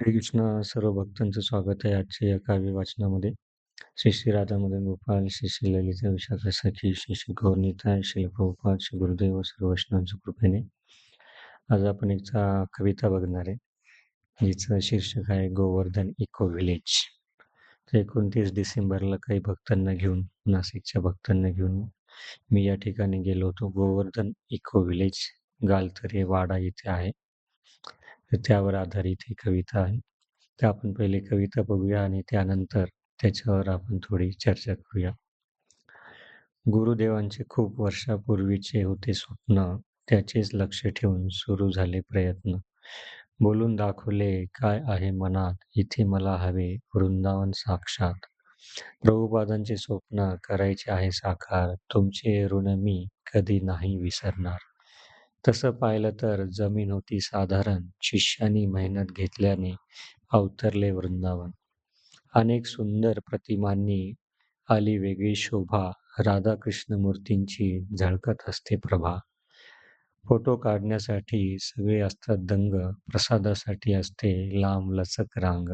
श्री कृष्ण सर्व भक्तांचं स्वागत आहे आजच्या या काव्य वाचनामध्ये. श्री श्री राधा मदन गोपाल श्री श्री ललिता विशाखा सखी श्री श्री गौरनीता श्री प्रभुपाद श्री गुरुदेव सर्व वैष्णवांच्या कृपेने आज आपण एक कविता बघणार आहे. जिचं शीर्षक आहे गोवर्धन इको विलेज तर एकोणतीस डिसेंबरला काही भक्तांना घेऊन नाशिकच्या भक्तांना घेऊन मी या ठिकाणी गेलो होतो. गोवर्धन इको विलेज गालतरे वाडा इथे आहे. त्यावर आधारित ही कविता आहे. तर आपण पहिले कविता बघूया आणि त्यानंतर त्याच्यावर आपण थोडी चर्चा करूया. गुरुदेवांचे खूप वर्षापूर्वीचे होते स्वप्न. त्याचेच लक्ष ठेवून सुरू झाले प्रयत्न. बोलून दाखवले काय आहे मनात? इथे मला हवे वृंदावन साक्षात. प्रभुपादांचे स्वप्न करायचे आहे साकार. तुमचे ऋण मी कधी नाही विसरणार. तसं पाहिलं तर जमीन होती साधारण शिष्यानी मेहनत घेतल्याने अवतरले वृंदावन. अनेक सुंदर प्रतिमांनी आली वेगळी शोभा राधाकृष्ण मूर्तींची झळकत असते प्रभा. फोटो काढण्यासाठी सगळे असतात दंग प्रसादासाठी असते लांब लचक रांग.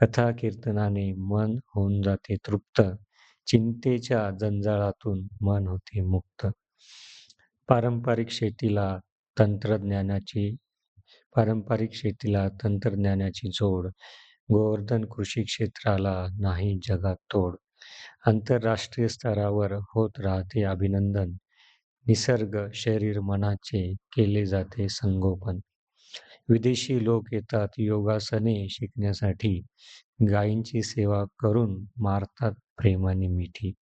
कथा कीर्तनाने मन होऊन जाते तृप्त चिंतेच्या जंजाळातून मन होते मुक्त. पारंपरिक शेतीला तंत्रज्ञानाची पारंपरिक शेतीला तंत्रज्ञानाची जोड. गोवर्धन कृषी क्षेत्राला नाही जगात तोड. आंतरराष्ट्रीय स्तरावर होत राहते अभिनंदन. निसर्ग शरीर मनाचे केले जाते संगोपन. विदेशी लोक येतात योगासने शिकण्यासाठी. गायींची सेवा करून मारतात प्रेमाने मिठी.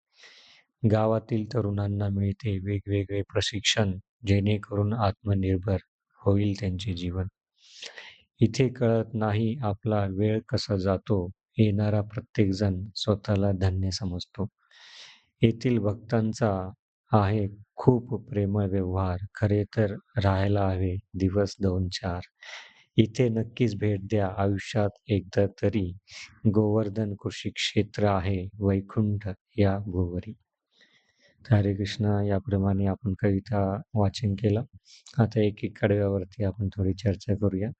गावातील तरुणांना मिळते वेगवेगळे प्रशिक्षण जेणेकरून आत्मनिर्भर होईल त्यांचे जीवन. इथे कळत नाही आपला वेळ कसा जातो येणारा प्रत्येकजण स्वतःला धन्य समजतो. येथील भक्तांचा आहे खूप प्रेमळ व्यवहार खरे तर राहायला हवे दिवस दोन चार. इथे नक्कीच भेट द्या आयुष्यात एकदा तरी. गोवर्धन कृषी क्षेत्र आहे वैकुंठ या भूवरी. हरे कृष्ण याप्रमाणे आपण कविता वाचन केलं. आता एक एक कडव्यावरती आपण थोडी चर्चा करूया.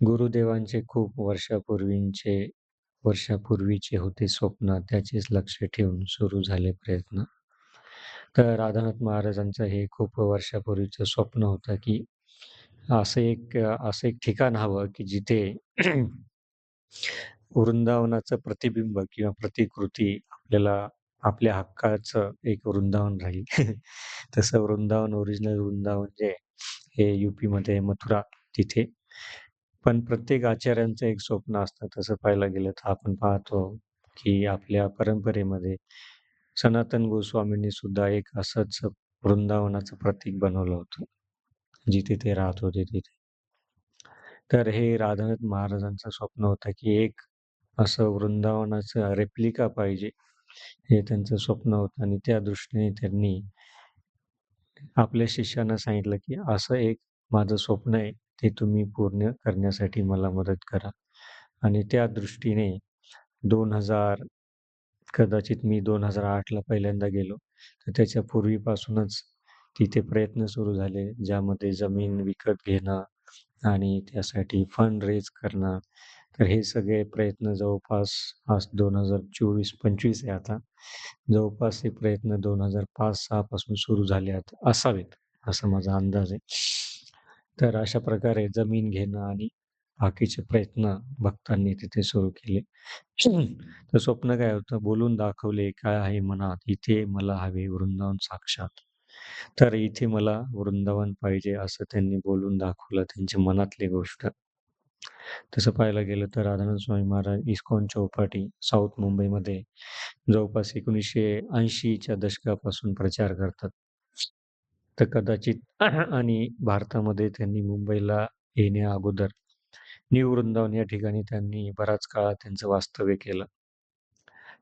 गुरुदेवांचे खूप वर्षापूर्वींचे वर्षापूर्वीचे होते स्वप्न त्याचेच लक्ष ठेवून सुरू झाले प्रयत्न. तर राधानाथ महाराजांचं हे खूप वर्षापूर्वीचं स्वप्न होतं की असं एक असं एक ठिकाण हवं की जिथे वृंदावनाचं प्रतिबिंब किंवा प्रतिकृती आपल्याला आपल्या हक्काचं एक वृंदावन राहील. तसं वृंदावन ओरिजिनल वृंदावन जे हे यूपीमध्ये मथुरा तिथे. पण प्रत्येक आचार्यांचं एक स्वप्न असतं. तसं पाहायला गेलं तर आपण पाहतो की आपल्या परंपरेमध्ये सनातन गोस्वामींनी सुद्धा एक असंच वृंदावनाचं प्रतीक बनवलं होतं. जिथे ते राहत होते तिथे. तर हे राधानाथ महाराजांचं स्वप्न होतं की एक असं वृंदावनाचं रेप्लिका पाहिजे. हे त्यांचं स्वप्न होतं आणि त्या दृष्टीने त्यांनी आपल्या शिष्यांना सांगितलं की असं एक माझं स्वप्न आहे ते तुम्ही पूर्ण करण्यासाठी मला मदत करा. आणि त्या दृष्टीने दोन हजार कदाचित मी दोन हजार आठला पहिल्यांदा गेलो. तर त्याच्या पूर्वीपासूनच तिथे प्रयत्न सुरू झाले ज्यामध्ये जमीन विकत घेणं आणि त्यासाठी फंड रेज करणं. तर हे सगळे प्रयत्न जवळपास आज दोन हजार चोवीस पंचवीस आहे आता. जवळपास हे प्रयत्न दोन हजार पाच सहा पासून सुरू झाले असावेत असा माझा अंदाज आहे. तर अशा प्रकारे जमीन घेणं आणि बाकीचे प्रयत्न भक्तांनी तिथे सुरू केले. तर स्वप्न काय होतं बोलून दाखवले काय आहे मनात? इथे मला हवे वृंदावन साक्षात. तर इथे मला वृंदावन पाहिजे असं त्यांनी बोलून दाखवलं त्यांच्या मनातली गोष्ट. तसं पाहायला गेलं तर राधानंद स्वामी महाराज इस्कॉन चौपाटी साऊथ मुंबईमध्ये जवळपास एकोणीसशे ऐंशीच्या दशकापासून प्रचार करतात. तर कदाचित आणि भारतामध्ये त्यांनी मुंबईला येण्या अगोदर न्यू वृंदावन या ठिकाणी त्यांनी बराच काळ त्यांचं वास्तव्य केलं.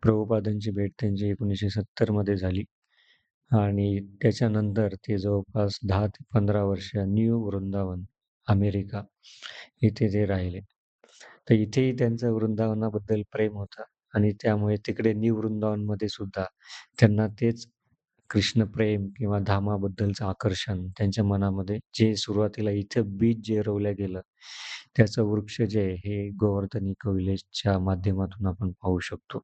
प्रभुपादांची भेट त्यांची एकोणीसशे सत्तरमध्ये झाली. आणि त्याच्यानंतर ते जवळपास दहा ते पंधरा वर्ष न्यू वृंदावन अमेरिका. इथे ते राहिले. तर इथेही त्यांचं वृंदावनाबद्दल प्रेम होतं आणि त्यामुळे तिकडे न्यू वृंदावनमध्ये सुद्धा त्यांना तेच कृष्ण प्रेम किंवा धामाबद्दलचं आकर्षण त्यांच्या मनामध्ये जे सुरुवातीला इथं बीज जे रोवलं गेलं त्याचं वृक्ष जे आहे हे इको कविलेजच्या माध्यमातून आपण पाहू शकतो.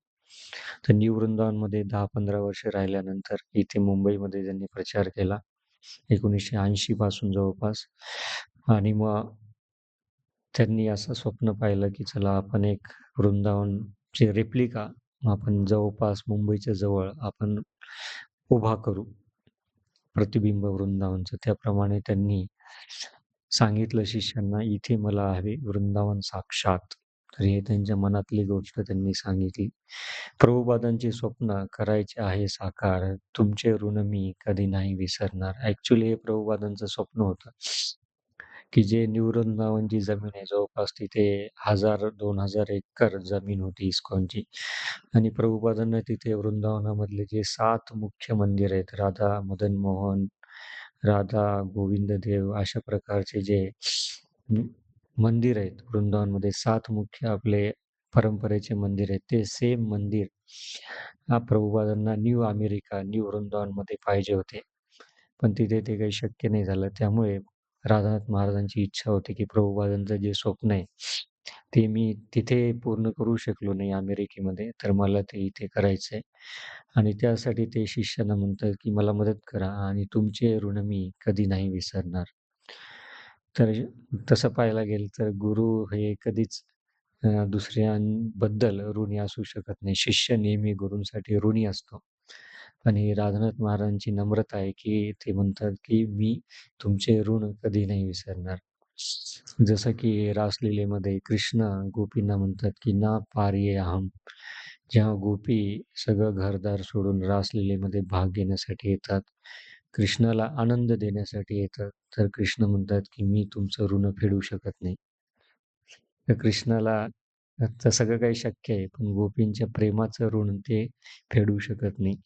तर न्यू वृंदावनमध्ये दहा पंधरा वर्ष राहिल्यानंतर इथे मुंबईमध्ये त्यांनी प्रचार केला. एकोणीसशे ऐंशी पासून जवळपास आणि मग त्यांनी असं स्वप्न पाहिलं की चला आपण एक वृंदावनची रेप्लिका आपण जवळपास मुंबईच्या जवळ आपण उभा करू. प्रतिबिंब वृंदावनचं. त्याप्रमाणे त्यांनी सांगितलं शिष्यांना इथे मला हवे वृंदावन साक्षात. तर हे त्यांच्या मनातली गोष्ट त्यांनी सांगितली. प्रभुपादांचे स्वप्न करायचे आहे साकार. तुमचे ऋण मी कधी नाही विसरणार. ऍक्च्युली हे प्रभुपादांचं स्वप्न होतं. की जे न्यू वृंदावन म्हणजे जमीन आहे जवळपास तिथे हजार दोन हजार एकर जमीन होती इस्कॉनची. आणि प्रभुपादांना तिथे वृंदावनामधले जे सात मुख्य मंदिर आहेत राधा मदन मोहन राधा गोविंद देव अशा प्रकारचे जे मंदिर आहेत वृंदावनमध्ये सात मुख्य आपले परंपरेचे मंदिर आहेत ते सेम मंदिर हा प्रभुपादांना न्यू अमेरिका न्यू वृंदावनमध्ये पाहिजे होते. पण तिथे ते काही शक्य नाही झालं. त्यामुळे राधानाथ महाराजांची इच्छा होती की प्रभुपादांचं जे स्वप्न आहे ते मी तिथे पूर्ण करू शकलो नाही अमेरिकेमध्ये तर मला ते इथे करायचं आहे. आणि त्यासाठी ते शिष्यांना म्हणतात की मला मदत करा आणि तुमचे ऋण मी कधी नाही विसरणार. तर तसं पाहायला गेलं तर गुरु हे कधीच दुसऱ्यांबद्दल ऋणी असू शकत नाही. शिष्य नेहमी गुरूंसाठी ऋणी असतो. आणि राधानाथ महाराजांची नम्रता आहे की ते म्हणतात की मी तुमचे ऋण कधी नाही विसरणार. जसं की रासलीलेमध्ये कृष्ण गोपींना म्हणतात की ना पार्ये अहम जेव्हा गोपी सगळं घरदार सोडून रासलीलेमध्ये भाग घेण्यासाठी येतात कृष्णाला आनंद देण्यासाठी येतात तर कृष्ण म्हणतात की मी तुमचं ऋण फेडू शकत नाही. तर कृष्णाला तर सगळं काही शक्य आहे पण गोपींच्या प्रेमाचं ऋण ते फेडू शकत नाही.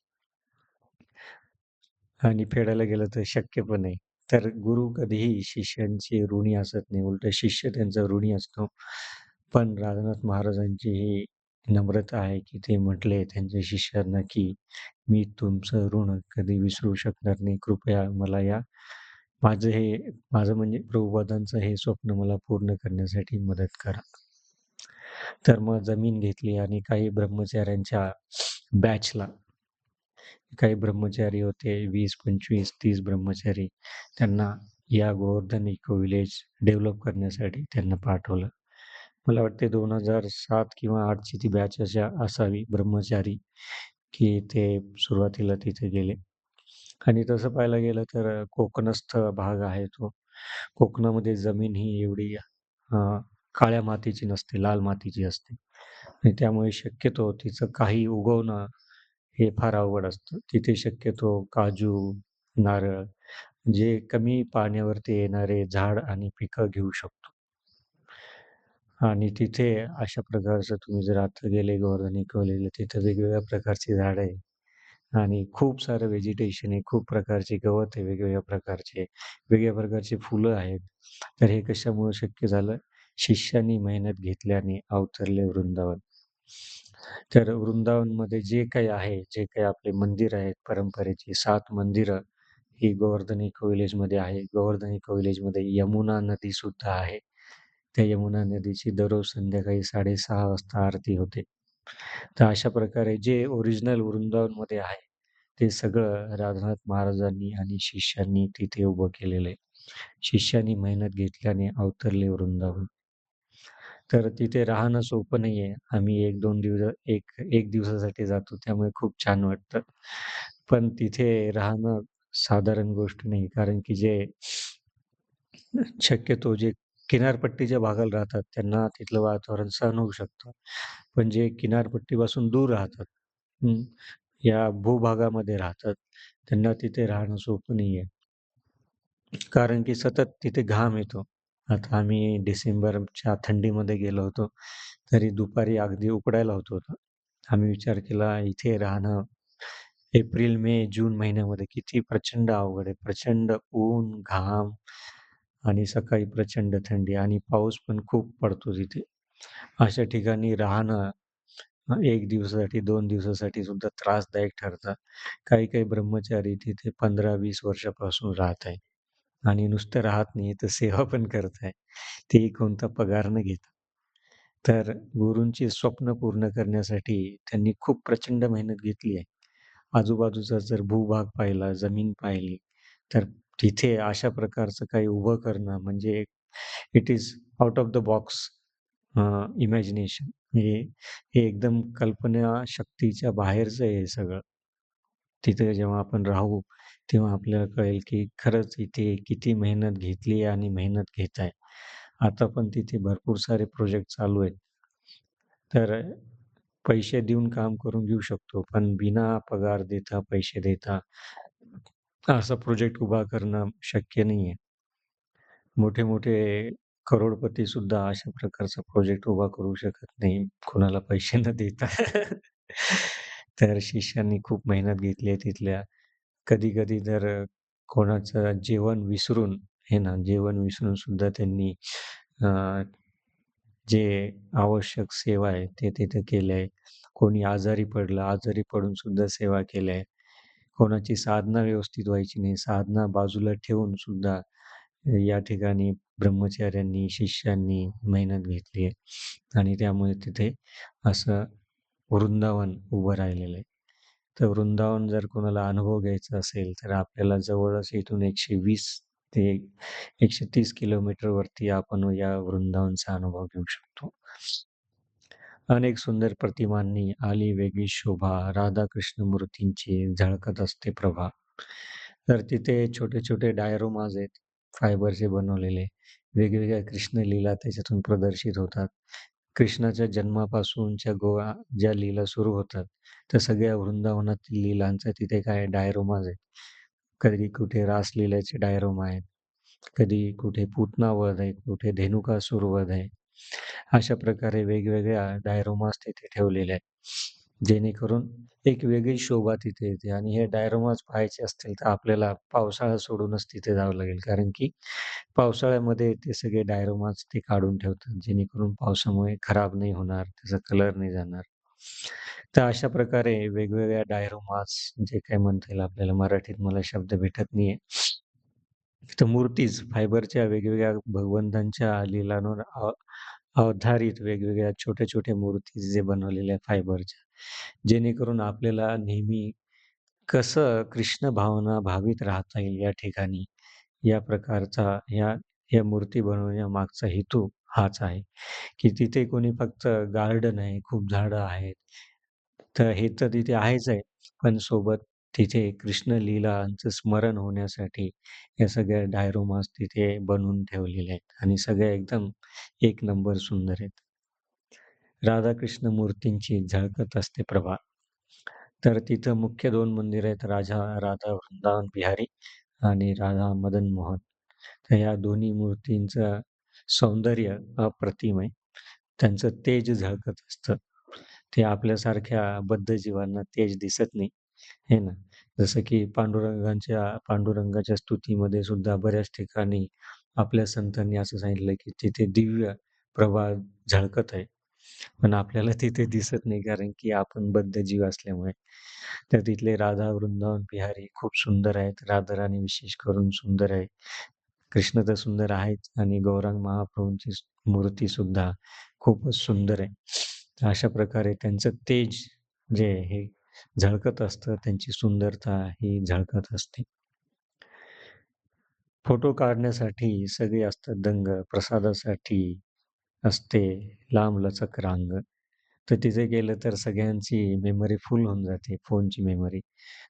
आणि फेडायला गेलं तर शक्य पण नाही तर गुरु कधीही शिष्यांची ऋणी असत नाही उलट शिष्य त्यांचा ऋणी असतो. पण राजनाथ महाराजांची ही नम्रता आहे की ते म्हटले त्यांच्या शिष्यांना की मी तुमचं ऋण कधी विसरू शकणार नाही. कृपया मला या. माझं हे माझं म्हणजे प्रभुपादांचं हे स्वप्न मला पूर्ण करण्यासाठी मदत करा. तर मग जमीन घेतली आणि काही ब्रह्मचार्यांच्या बॅचला काही ब्रह्मचारी होते वीस पंचवीस तीस ब्रह्मचारी. त्यांना या गोवर्धन इको विलेज डेव्हलप करण्यासाठी त्यांना पाठवलं. मला वाटते दोन हजार सात किंवा आठची ती बॅच अशा असावी ब्रह्मचारी की ते सुरुवातीला तिथे गेले. आणि तसं पाहायला गेलं तर कोकणस्थ भाग आहे तो. कोकणामध्ये जमीन ही एवढी काळ्या मातीची नसते लाल मातीची असते. आणि त्यामुळे शक्यतो तिचं काही उगवणं हे फार अवघड असतं. तिथे शक्यतो काजू नारळ जे कमी पाण्यावरती येणारे झाड आणि पिकं घेऊ शकतो. आणि तिथे अशा प्रकारचं तुम्ही जर आता गेले गोवर्धनी कवलेलं तिथं वेगवेगळ्या प्रकारची झाड आहे. आणि खूप सारं व्हेजिटेशन आहे खूप प्रकारचे गवत आहे वेगवेगळ्या प्रकारचे वेगळ्या प्रकारचे फुलं आहेत. तर हे कशामुळे शक्य झालं? शिष्यांनी मेहनत घेतल्याने अवतरले वृंदावन. तर वृंदावनमध्ये जे काही आहे जे काही आपले मंदिर आहेत परंपरेची सात मंदिरं ही गोवर्धनी मध्ये आहे. गोवर्धनी मध्ये यमुना नदी सुद्धा आहे. त्या यमुना नदीची दररोज संध्याकाळी साडेसहा वाजता आरती होते. तर अशा प्रकारे जे ओरिजिनल वृंदावनमध्ये आहे ते सगळं राधानाथ महाराजांनी आणि शिष्यांनी तिथे उभं केलेलं आहे. शिष्यांनी मेहनत घेतल्याने अवतरले वृंदावन. तर तिथे राहणं सोपं नाहीये. आम्ही एक दोन दिवस एक एक दिवसासाठी जातो त्यामुळे खूप छान वाटतं. पण तिथे राहणं साधारण गोष्ट नाही. कारण की जे शक्यतो जे किनारपट्टीच्या भागाला राहतात त्यांना तिथलं वातावरण सहन होऊ शकतं. पण जे किनारपट्टीपासून दूर राहतात या भूभागामध्ये राहतात त्यांना तिथे राहणं सोपं नाहीये. कारण की सतत तिथे घाम येतो. आता आम्ही डिसेंबरच्या थंडीमध्ये गेलो होतो. तरी दुपारी अगदी उकडायला होत होतं. आम्ही विचार केला इथे राहणं एप्रिल मे जून महिन्यामध्ये किती प्रचंड अवघड आहे. प्रचंड ऊन घाम आणि सकाळी प्रचंड थंडी आणि पाऊस पण खूप पडतो तिथे. अशा ठिकाणी राहणं एक दिवसासाठी, 2 दिवसासाठी सुद्धा त्रासदायक ठरतात. काही-काही ब्रह्मचारी तिथे 15-20 वर्षापासून राहत आहे. आणि नुसतं राहत नाही, तर सेवा पण करत आहे. तेही कोणता पगार न घेता. तर गुरूंची स्वप्न पूर्ण करण्यासाठी त्यांनी खूप प्रचंड मेहनत घेतली आहे. आजूबाजूचा जर भूभाग पाहिला, जमीन पाहिली, तर तिथे अशा प्रकारचं काही उभं करणं म्हणजे it is out of the box imagination हे हे एकदम कल्पनाशक्तीच्या बाहेरचं आहे हे सगळं. तिथे जेव्हा आपण राहू, तेव्हा आपल्याला कळेल की खरंच इथे किती मेहनत घेतली आहे आणि मेहनत घेत आहे. आता पण तिथे भरपूर सारे प्रोजेक्ट चालू आहेत. तर पैसे देऊन काम करून घेऊ शकतो, पण बिना पगार देता, पैसे देता असा प्रोजेक्ट उभा करणं शक्य नाहीये. मोठे-मोठे करोडपती सुद्धा अशा प्रकारचा प्रोजेक्ट उभा करू शकत नाही, कोणाला पैसे न देता. तर शिष्यांनी खूप मेहनत घेतली आहे तिथल्या. कधी-कधी तर अ, कोणाचं जेवण विसरून हे ना, जेवण विसरून सुद्धा त्यांनी अ, जे आवश्यक सेवा आहे, ते तिथे केले आहे. कोणी आजारी पडलं, आजारी पडून सुद्धा सेवा केल्या आहे. कोणाची साधना व्यवस्थित व्हायची नाही, साधना बाजूला ठेवून सुद्धा या ठिकाणी ब्रह्मचार्यांनी, शिष्यांनी मेहनत घेतली आहे आणि त्यामुळे तिथे असं वृंदावन उभं राहिलेलं आहे. तर वृंदावन जर कोणाला अनुभव घ्यायचा असेल, तर आपल्याला जवळच इथून 120 ते 130 किलोमीटरवरती आपण या वृंदावनचा अनुभव घेऊ शकतो. अनेक सुंदर प्रतिमांनी आली वेगळी शोभा, राधाकृष्ण मूर्तींची झळकत असते प्रभा. तर तिथे छोटे-छोटे डायरोमाज आहेत, फायबरचे बनवलेले. वेगवेगळ्या कृष्ण लीला त्याच्यातून प्रदर्शित होतात. कृष्णाच्या जन्मापासूनच्या गोवा ज्या लीला सुरू होतात, त्या सगळ्या वृंदावनातील लीलांचा तिथे काय डायरोमाज आहेत. कधी कुठे रासलीलेचे डायरोमा आहेत, कधी कुठे पुतनावध आहे, कुठे धेनुकासूर वध आहे. अशा प्रकारे वेगवेगळ्या डायरोमास तिथे ठेवलेले आहेत. जेणेकरून एक वेगळी शोभा तिथे येते आणि हे डायरोमाज पाहायचे असतील, तर आपल्याला पावसाळा सोडूनच तिथे जावं लागेल. कारण की पावसाळ्यामध्ये ते सगळे डायरोमाज ते काढून ठेवतात, जेणेकरून पावसामुळे खराब नाही होणार, त्याचा कलर नाही जाणार. तर अशा प्रकारे वेगवेगळ्या डायरोमाज जे काही म्हणता येईल आपल्याला मराठीत मला शब्द भेटत नाहीये. तर मूर्तीज फायबरच्या वेगवेगळ्या भगवंतांच्या लीलांवर अवधारित आधारित वेगवेगळ्या छोट्या-छोट्या मूर्ती जे बनवलेल्या फायबरच्या, जेणेकरून आपल्याला नेहमी कसं कृष्ण भावना भावित राहता येईल या ठिकाणी, या प्रकारचा या या मूर्ती बनवण्यामागचा हेतू हाच आहे, की तिथे कोणी फक्त गार्डन आहे, खूप झाडं आहेत. तर हे तर तिथे आहेच आहे, पण सोबत तिथे कृष्ण लीलांचं स्मरण होण्यासाठी या सगळ्या डायरोमास तिथे बनवून ठेवलेले आहेत आणि सगळ्या एकदम एक नंबर सुंदर आहेत. राधाकृष्ण मूर्तींची झळकत असते प्रभा. तर तिथं मुख्य दोन मंदिर आहेत. राजा राधा वृंदावन बिहारी आणि राधा मदन मोहन. तर या दोन्ही मूर्तींचं सौंदर्य अप्रतिम आहे. त्यांचं तेज झळकत असतं. ते आपल्यासारख्या बद्ध जीवांना तेज दिसत नाही, हे ना. जसं की पांडुरंगांच्या पांडुरंगाच्या स्तुतीमध्ये सुद्धा बऱ्याच ठिकाणी आपल्या संतांनी असं सांगितलं, की तिथे दिव्य प्रभा झळकत आहे. पण आपल्याला तिथे दिसत नाही, कारण की आपण बद्ध जीव असल्यामुळे. तर तिथले राधा वृंदावन बिहारी खूप सुंदर आहेत. राधाराणी विशेष करून सुंदर आहे. कृष्ण तर सुंदर आहेत आणि गौरांग महाप्रभूंची मूर्ती सुद्धा खूपच सुंदर आहे. अशा प्रकारे त्यांचं तेज जे हे झळकत असतं, त्यांची सुंदरता ही झळकत असते. फोटो काढण्यासाठी सगळे असतात दंग, प्रसादासाठी असते लांबलचक रांग. तर तिथे गेलं तर सगळ्यांची मेमरी फुल होऊन जाते, फोनची मेमरी.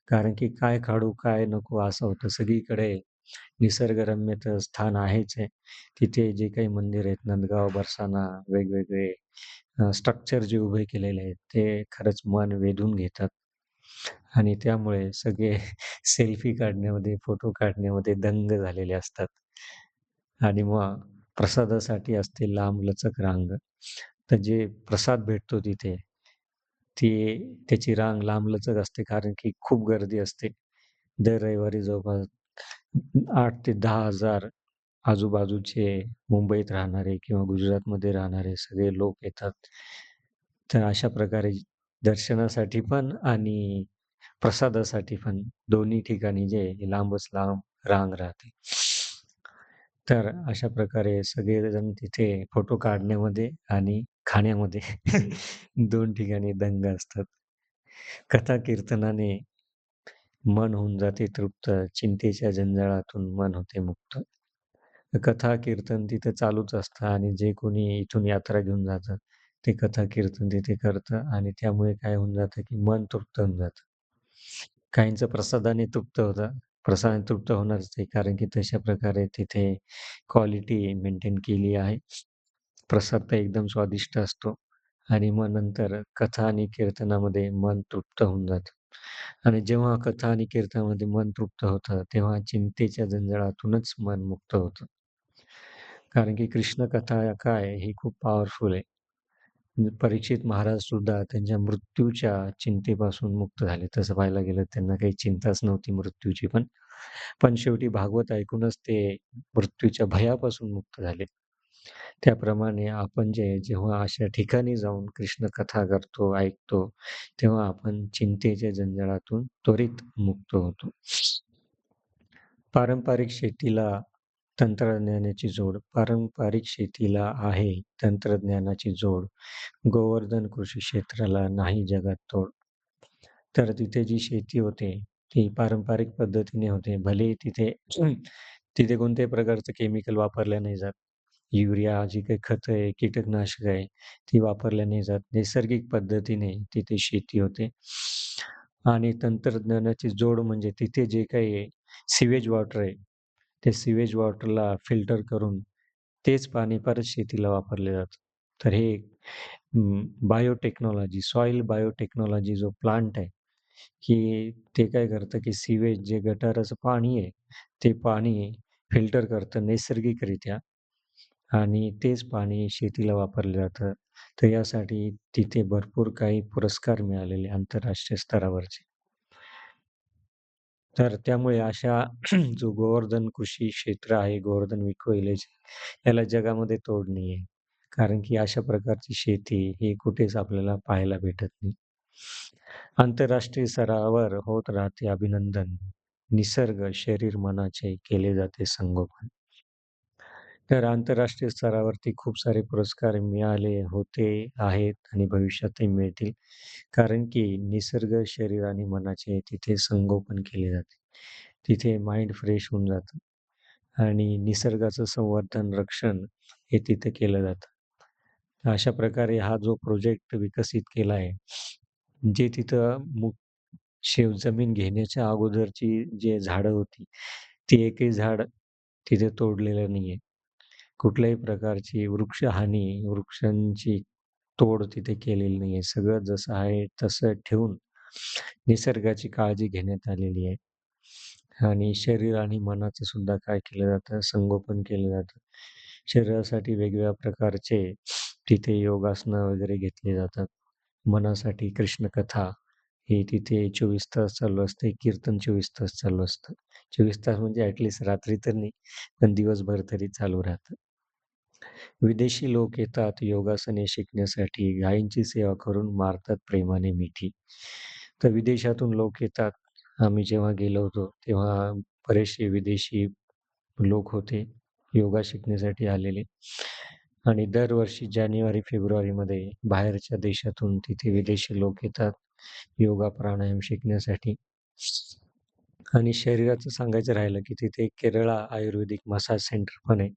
कारण की काय काढू, काय नको असं होतं. सगळीकडे निसर्गरम्य तर स्थान आहेच आहे. तिथे जे काही मंदिर आहेत, नंदगाव, बरसाना, वेगवेगळे स्ट्रक्चर जे उभे केलेले आहेत, ते खरंच मन वेधून घेतात. आणि त्यामुळे सगळे सेल्फी काढण्यामध्ये, फोटो काढण्यामध्ये दंग झालेले असतात. आणि मग प्रसादासाठी असते लांबलचक रांग. तर जे प्रसाद भेटतो तिथे, ती त्याची रांग लांबलचक असते, कारण की खूप गर्दी असते. दर रविवारी जवळपास आठ ते दहा हजार आजूबाजूचे मुंबईत राहणारे किंवा गुजरातमध्ये राहणारे सगळे लोक येतात. तर अशा प्रकारे दर्शनासाठी पण आणि प्रसादासाठी पण दोन्ही ठिकाणी जे लांबच लांब रांग राहते. तर अशा प्रकारे सगळेजण तिथे फोटो काढण्यामध्ये आणि खाण्यामध्ये दोन ठिकाणी दंग असतात. कथा कीर्तनाने मन होऊन जाते तृप्त, चिंतेच्या जंजाळातून मन होते मुक्त. कथा कीर्तन तिथे चालूच असतं आणि जे कोणी इथून यात्रा घेऊन जातं ते कथा कीर्तन तिथे करतं आणि त्यामुळे काय होऊन जातं की मन तृप्त होऊन जातं. काहींचं प्रसादाने तृप्त होतं. प्रसाद तृप्त होणारच ते कारण की तशा प्रकारे तिथे क्वालिटी मेंटेन केली आहे. प्रसाद तर एकदम स्वादिष्ट असतो आणि मग नंतर कथा आणि कीर्तनामध्ये मन तृप्त होऊन जातं. आणि जेव्हा कथा आणि कीर्तनामध्ये मन तृप्त होतं, तेव्हा चिंतेच्या जंजाळातूनच मन मुक्त होतं. कारण की कृष्ण कथा काय ही खूप पॉवरफुल आहे. म्हणजे परीक्षित महाराज सुद्धा त्यांच्या मृत्यूच्या चिंतेपासून मुक्त झाले. तसं पाहायला गेलं त्यांना काही चिंताच नव्हती मृत्यूची पण. पण शेवटी भागवत ऐकूनच ते मृत्यूच्या भयापासून मुक्त झाले. त्याप्रमाणे आपण जे जेव्हा अशा ठिकाणी जाऊन कृष्ण कथा करतो, ऐकतो, तेव्हा आपण चिंतेच्या जंजाळातून त्वरित मुक्त होतो. पारंपरिक शेतीला तंत्रज्ञानाची जोड पारंपरिक शेतीला आहे तंत्रज्ञानाची जोड. गोवर्धन कृषी क्षेत्राला नाही जगात तोड. तर तिथे जी शेती होते ती पारंपरिक पद्धतीने होते. भले तिथे तिथे कोणत्याही प्रकारचं केमिकल वापरल्या नाही जात. युरिया जी काही खत आहे कीटकनाशक आहे ती वापरल्या नाही जात. नैसर्गिक पद्धतीने तिथे शेती होते. आणि तंत्रज्ञानाची जोड म्हणजे तिथे जे काही सिवेज वॉटर आहे ते सिवेज वॉटरला फिल्टर करून तेच पाणी परत शेतीला वापरले जातं. तर हे बायोटेक्नॉलॉजी सॉईल बायोटेक्नॉलॉजी जो प्लांट आहे की ते काय करतं की सिवेज जे गटाराचं पाणी आहे ते पाणी फिल्टर करतं नैसर्गिकरित्या आणि तेच पाणी शेतीला वापरलं जातं. तर यासाठी तिथे भरपूर काही पुरस्कार मिळालेले आंतरराष्ट्रीय स्तरावरचे. तर त्यामुळे अशा जो गोवर्धन कृषी क्षेत्र आहे गोवर्धन विको याला जगामध्ये तोड आहे कारण की अशा प्रकारची शेती ही कुठेच आपल्याला पाहायला भेटत नाही. आंतरराष्ट्रीय स्तरावर होत राहते अभिनंदन. निसर्ग शरीर मनाचे केले जाते संगोपन. तर आंतरराष्ट्रीय स्तरावरती खूप सारे पुरस्कार मिळाले होते आहेत आणि भविष्यातही मिळतील. कारण की निसर्ग शरीर आणि मनाचे तिथे संगोपन केले जाते. तिथे माइंड फ्रेश होऊन जातं. आणि निसर्गाचं संवर्धन रक्षण हे तिथे केलं जातं. अशा प्रकारे हा जो प्रोजेक्ट विकसित केला आहे जे तिथं मु शेव जमीन घेण्याच्या अगोदरची जे झाडं होती ती एकही झाड तिथे तोडलेलं नाहीये. कुठल्याही प्रकारची वृक्षहानी वृक्षांची तोड तिथे केलेली नाही आहे सगळं जसं आहे तसं ठेवून निसर्गाची काळजी घेण्यात आलेली आहे. आणि शरीर आणि मनाचं सुद्धा काय केलं जातं? संगोपन केलं जातं. शरीरासाठी वेगवेगळ्या प्रकारचे तिथे योगासनं वगैरे घेतले जातात. मनासाठी कृष्णकथा हे तिथे चोवीस तास चालू असते कीर्तन चोवीस तास चालू असतं. चोवीस तास म्हणजे ॲटलीस्ट रात्री तर नाही पण दिवसभर तरी चालू राहतं. विदेशी लोक येतात योगासने शिकण्यासाठी गायींची सेवा करून मारतात प्रेमाने मिठी. तर विदेशातून लोक येतात. आम्ही जेव्हा गेलो होतो तेव्हा बरेचसे विदेशी लोक होते योगा शिकण्यासाठी आलेले. आणि दरवर्षी जानेवारी फेब्रुवारीमध्ये बाहेरच्या देशातून तिथे विदेशी लोक येतात. योगा प्राणायाम शिकण्यासाठी. आणि शरीराचं सांगायचं राहिलं की तिथे केरळा आयुर्वेदिक मसाज सेंटर पण आहे.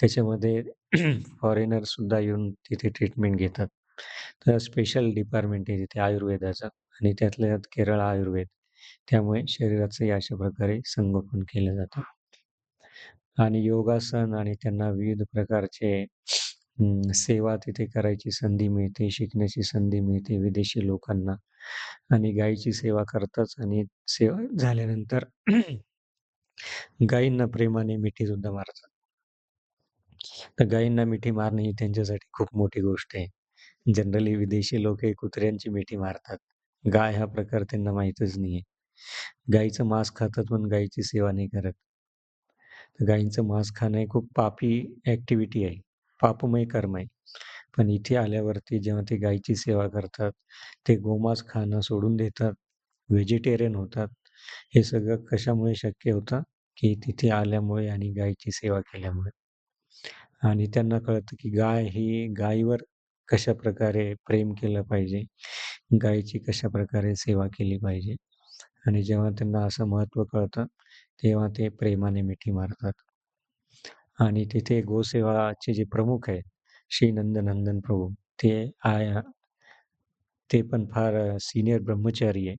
त्याच्यामध्ये फॉरेनर सुद्धा येऊन तिथे ट्रीटमेंट घेतात. तर स्पेशल डिपार्टमेंट आहे तिथे आयुर्वेदाचं आणि त्यातल्या त्यात केरळा आयुर्वेद. त्यामुळे शरीराचंही अशा प्रकारे संगोपन केलं जातं. आणि योगासन आणि त्यांना विविध प्रकारचे सेवा तिथे करायची संधी मिळते शिकण्याची संधी मिळते विदेशी लोकांना. आणि गायीची सेवा करतात आणि सेवा झाल्यानंतर गायींना प्रेमाने मिठी सुद्धा मारतात. तर गायींना मिठी मारणे ही त्यांच्यासाठी खूप मोठी गोष्ट आहे. जनरली विदेशी लोक हे कुत्र्यांची मिठी मारतात. गाय हा प्रकार त्यांना माहीतच नाहीये. गाईचं मांस खातात पण गायीची सेवा नाही करत. तर गायींचं मांस खाणं हे खूप पापी ॲक्टिव्हिटी आहे. पापमय कर्म आहे पण इथे आल्यावरती जेव्हा ते गायीची सेवा करतात, ते गोमांस खाणं सोडून देतात, व्हेजिटेरियन होतात. हे सगळं कशामुळे शक्य होतं, की तिथे आल्यामुळे आणि गायीची सेवा केल्यामुळे. आणि त्यांना कळतं, की गाय ही गायीवर कशाप्रकारे प्रेम केलं पाहिजे, गायीची कशाप्रकारे सेवा केली पाहिजे. आणि जेव्हा त्यांना असं महत्त्व कळतं, तेव्हा ते प्रेमाने मिठी मारतात. आणि तिथे गोसेवाचे जे प्रमुख आहेत, श्री नंदनंदन प्रभू, ते आय ते पण फार सीनियर ब्रह्मचारी आहे.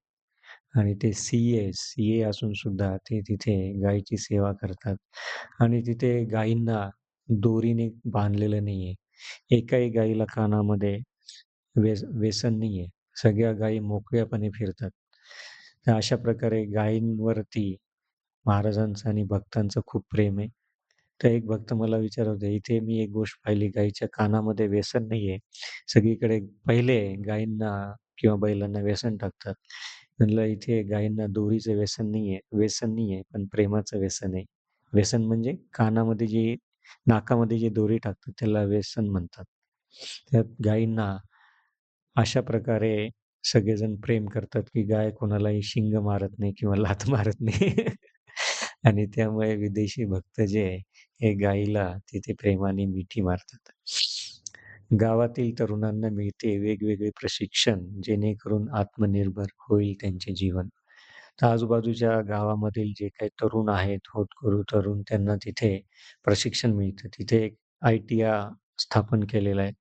आणि ते सी-ए, सी-ए असून सुद्धा ते तिथे गायीची सेवा करतात. आणि तिथे गायींना दोरीने बांधलेलं नाही आहे एकाही गायीला कानामध्ये व्यस व्यसन नाही आहे सगळ्या गायी मोकळ्यापणे फिरतात. तर अशा प्रकारे गायींवरती महाराजांचं आणि भक्तांचं खूप प्रेम आहे. तर एक भक्त मला विचारत होते, "इथे मी एक गोष्ट पाहिली, गायीच्या कानामध्ये व्यसन नाहीये. सगळीकडे पहिले गायींना किंवा बैलांना व्यसन टाकतात." म्हणलं, "इथे गायींना दोरीचं व्यसन नाहीये व्यसन नाहीये, पण प्रेमाचं व्यसन आहे." व्यसन म्हणजे कानामध्ये जी नाकामध्ये जी दोरी टाकतात त्याला व्यसन म्हणतात. त्यात गायींना अशा प्रकारे सगळेजण प्रेम करतात, की गाय कोणालाही शिंग मारत नाही किंवा लाथ मारत नाही. आणि त्यामुळे विदेशी भक्त जे आहे, हे गायीला तिथे प्रेमाने मिठी मारतात. गावातील तरुणांना मिळते वेगवेगळे प्रशिक्षण, जेणेकरून आत्मनिर्भर होईल त्यांचे जीवन. तर आजूबाजूच्या गावामधील जे काही तरुण आहेत, होतकरू तरुण, त्यांना तिथे प्रशिक्षण मिळतं. तिथे एक आय-टी-आय स्थापन केलेलं आहे.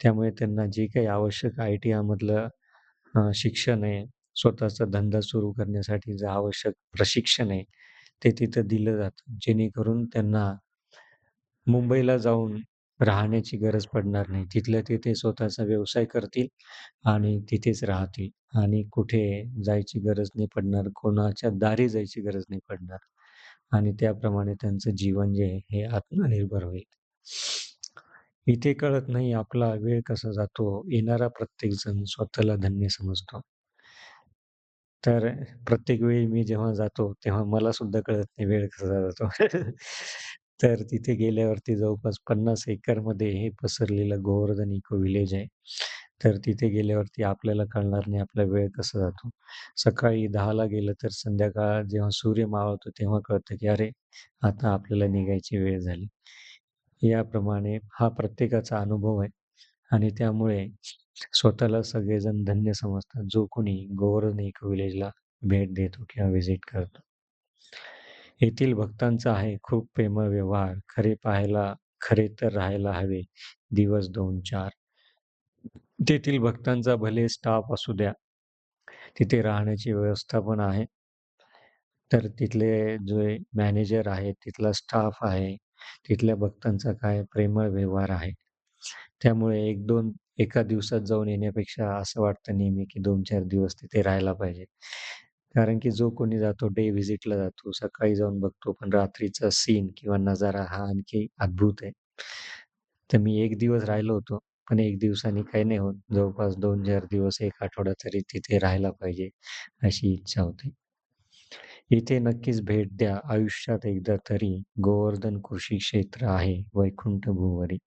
त्यामुळे त्यांना जे काही आवश्यक आय-टी-आयमधलं शिक्षण आहे, स्वतःचा धंदा सुरू करण्यासाठी जे आवश्यक प्रशिक्षण आहे, ते तिथं दिलं जातं. जेणेकरून त्यांना मुंबईला जाऊन राहण्याची गरज पडणार नाही. तिथल्या तिथे स्वतःचा व्यवसाय करतील आणि तिथेच राहतील आणि कुठे जायची गरज नाही पडणार, कोणाच्या दारी जायची गरज नाही पडणार आणि त्याप्रमाणे त्यांचं जीवन जे आहे, हे आत्मनिर्भर होईल. इथे कळत नाही आपला वेळ कसा जातो, येणारा प्रत्येकजण स्वतःला धन्य समजतो. तर प्रत्येक वेळी मी जेव्हा जातो, तेव्हा मला सुद्धा कळत नाही वेळ कसा जातो. तर तिथे गेल्यावरती जवळपास 50 एकरमध्ये हे पसरलेलं गोवर्धन इको विलेज आहे. तर तिथे गेल्यावरती आपल्याला कळणार नाही आपला वेळ कसा जातो. सकाळी 10:00ला गेलं तर संध्याकाळ जेव्हा सूर्य मावळतो तेव्हा कळतं, की अरे, आता आपल्याला निघायची वेळ झाली. याप्रमाणे हा प्रत्येकाचा अनुभव आहे आणि त्यामुळे स्वतःला सगळेजण धन्य समजतात, जो कोणी गोवर्धन इको विलेजला भेट देतो किंवा व्हिजिट करतो. येथील भक्तांचा आहे खूप प्रेमळ व्यवहार. खरे पाहायला खरे तर राहायला हवे दिवस 2-4. तेथील भक्तांचा भले स्टाफ असू द्या, तिथे राहण्याची व्यवस्था पण आहे. तर तिथले जे मॅनेजर आहेत, तिथला स्टाफ आहे, तिथल्या भक्तांचा काय प्रेमळ व्यवहार आहे. त्यामुळे 1-2 एका दिवसात जाऊन येण्यापेक्षा असं वाटतं नेहमी, की 2-4 दिवस तिथे राहायला पाहिजे. कारण की जो कोणी जातो, डे व्हिजिटला जातो, सकाळी जाऊन बघतो, पण रात्रीचा सीन किंवा नजारा हा आणखी अद्भुत आहे. तर मी 1 दिवस राहिलो होतो, पण 1 दिवसाने काही नाही होत. जवळपास 2-4 दिवस, 1 आठवडा तरी तिथे राहायला पाहिजे, अशी इच्छा होती इथे नक्कीच भेट द्या. आयुष्यात एकदा तरी गोवर्धन कृषी क्षेत्र आहे वैकुंठ भूवरी.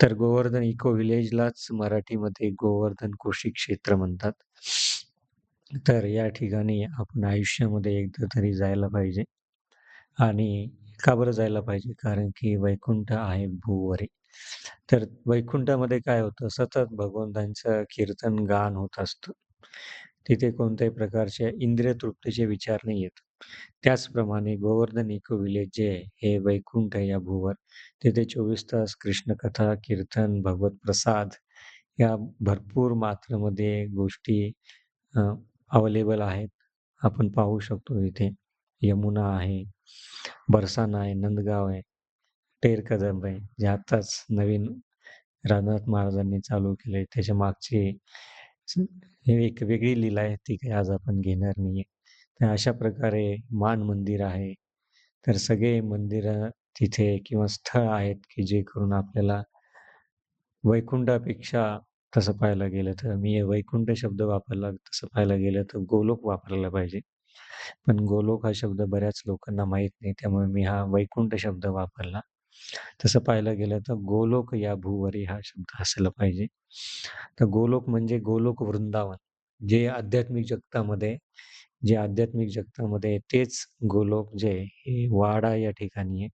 तर गोवर्धन इको विलेजलाच मराठीमध्ये गोवर्धन कृषी क्षेत्र म्हणतात. तर या ठिकाणी आपण आयुष्यामध्ये एकदा तरी जायला पाहिजे. आणि का बरं जायला पाहिजे? कारण की वैकुंठ आहे भूवरी. तर वैकुंठामध्ये काय होतं, सतत भगवंतांचं कीर्तन, गान होत असतं. तिथे कोणत्याही प्रकारच्या इंद्रिय तृप्तीचे विचार नाही येत. त्याचप्रमाणे गोवर्धन इको विलेज जे आहे, हे वैकुंठ या भूवर. तिथे 24 तास कृष्णकथा, कीर्तन, भगवत प्रसाद या भरपूर मात्रेमध्ये गोष्टी अवेलेबल आहेत. आपण पाहू शकतो इथे. यमुना आहे, बरसाना आहे, नंदगाव आहे, टेर कदम आहे, जे आत्ताच नवीन रामनाथ महाराजांनी चालू केले त्याच्या मागची हे एक वेगळी लीला आहे, ती काही आज आपण घेणार नाहीये. तर अशा प्रकारे मान मंदिर आहे. तर सगळे मंदिरं तिथे किंवा स्थळ आहेत, की जे करून आपल्याला वैकुंठापेक्षा तसं पाहायला गेलं तर मी वैकुंठ शब्द वापरला, तसं पाहायला गेलं तर गोलोक वापरायला पाहिजे. पण गोलोक हा शब्द बऱ्याच लोकांना माहीत नाही, त्यामुळे मी हा वैकुंठ शब्द वापरला. तसं पाहायला गेलं तर गोलोक या भूवरी हा शब्द असला पाहिजे. तर गोलोक म्हणजे गोलोक वृंदावन. जे आध्यात्मिक जगतामध्ये जे आध्यात्मिक जगतामध्ये तेच गोलोक जे हे वाडा या ठिकाणी आहे.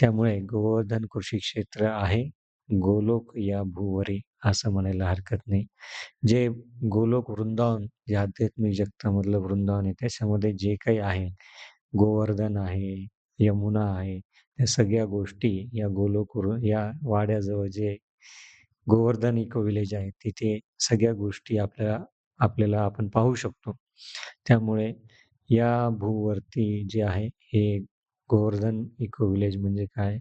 त्यामुळे गोवर्धन कृषी क्षेत्र आहे गोलोक या भूवरी असं म्हणायला हरकत नाही. जे गोलोक वृंदावन जे आध्यात्मिक जगतामधलं वृंदावन आहे त्याच्यामध्ये जे काही आहे, गोवर्धन आहे, यमुना आहे, त्या सगळ्या गोष्टी या गोलोक या वाड्याजवळ जे गोवर्धन इको विलेज आहे तिथे सगळ्या गोष्टी आपल्याला आपल्याला आपण पाहू शकतो. त्यामुळे या भूवरती जे आहे हे गोवर्धन इको विलेज म्हणजे काय?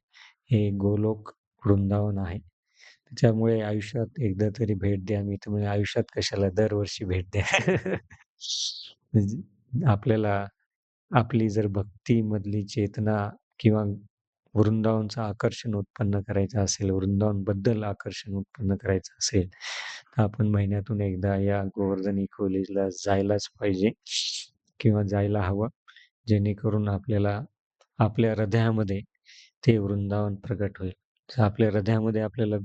हे गोलोक वृंदावन आहे. त्याच्यामुळे आयुष्यात एकदा तरी भेट द्या. मी तर आयुष्यात कशाला दरवर्षी भेट द्या. म्हणजे आपल्याला आपली जर भक्तीमधली चेतना किंवा वृंदावनचं आकर्षण उत्पन्न करायचं असेल, वृंदावनबद्दल आकर्षण उत्पन्न करायचं असेल, तर आपण महिन्यातून एकदा या गोवर्धन इकोलेजला जायलाच पाहिजे किंवा जायला हवं. जेणेकरून आपल्याला आपल्या हृदयामध्ये ते वृंदावन प्रकट होईल. जर आपल्या हृदयामध्ये आपल्याला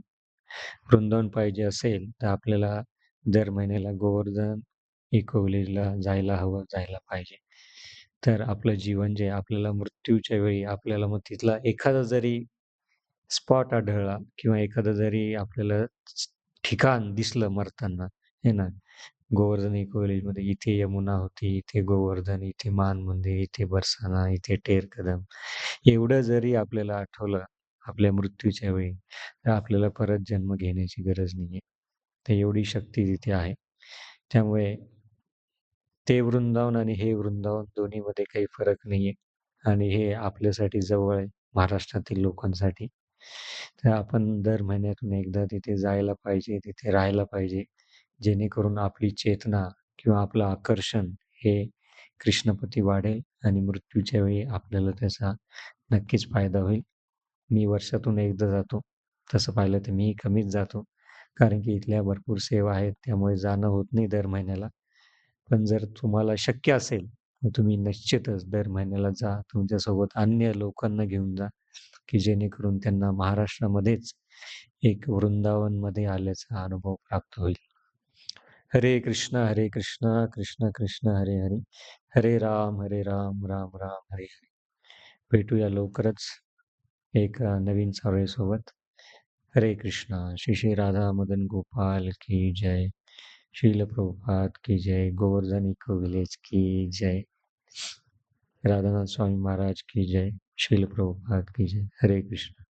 वृंदावन पाहिजे असेल, तर आपल्याला दर महिन्याला गोवर्धन इको विलेजला जायला हवं, जायला पाहिजे. तर आपलं जीवन जे आपल्याला मृत्यूच्या वेळी आपल्याला मग तिथला एखादा जरी स्पॉट आढळला किंवा एखादं जरी आपल्याला ठिकाण दिसलं मरताना, हे ना, गोवर्धन कॉलेजमध्ये इथे यमुना होती, इथे गोवर्धन, इथे मान मंदिर, इथे बरसाना, इथे टेर कदम. एवढं जरी आपल्याला आठवलं आपल्या मृत्यूच्या वेळी, तर आपल्याला परत जन्म घेण्याची गरज नाहीये. तर एवढी शक्ती तिथे आहे. त्यामुळे ते वृंदावन आणि हे वृंदावन दोन्हीमध्ये काही फरक नाहीये आणि हे आपल्यासाठी जवळ आहे महाराष्ट्रातील लोकांसाठी. तर आपण दर महिन्यातून एकदा तिथे जायला पाहिजे, तिथे राहायला पाहिजे. जेणेकरून आपली चेतना किंवा आपलं आकर्षण हे कृष्णपती वाढेल आणि मृत्यूच्या वेळी आपल्याला त्याचा नक्कीच फायदा होईल. मी वर्षातून एकदा जातो. तसं पाहिलं तर मी कमीच जातो. कारण की इथल्या भरपूर सेवा आहेत त्यामुळे जाणं होत नाही दर महिन्याला. पण जर तुम्हाला शक्य असेल, तर तुम्ही निश्चितच दर महिन्याला जा. तुमच्यासोबत अन्य लोकांना घेऊन जा, की जेणेकरून त्यांना महाराष्ट्रामध्येच एक वृंदावनमध्ये आल्याचा अनुभव प्राप्त होईल. हरे कृष्ण, हरे कृष्ण, कृष्ण कृष्ण हरे हरे, हरे राम, हरे राम, राम राम हरे हरे. भेटूया लवकरच एक नवीन सावळेसोबत हरे कृष्णा श्री श्री राधा मदन गोपाल की जय शील प्रभुपाद की जय गोवर्धन इको विलेज की जय राधानाथ स्वामी महाराज की जय शील प्रभुपाद की जय हरे कृष्ण।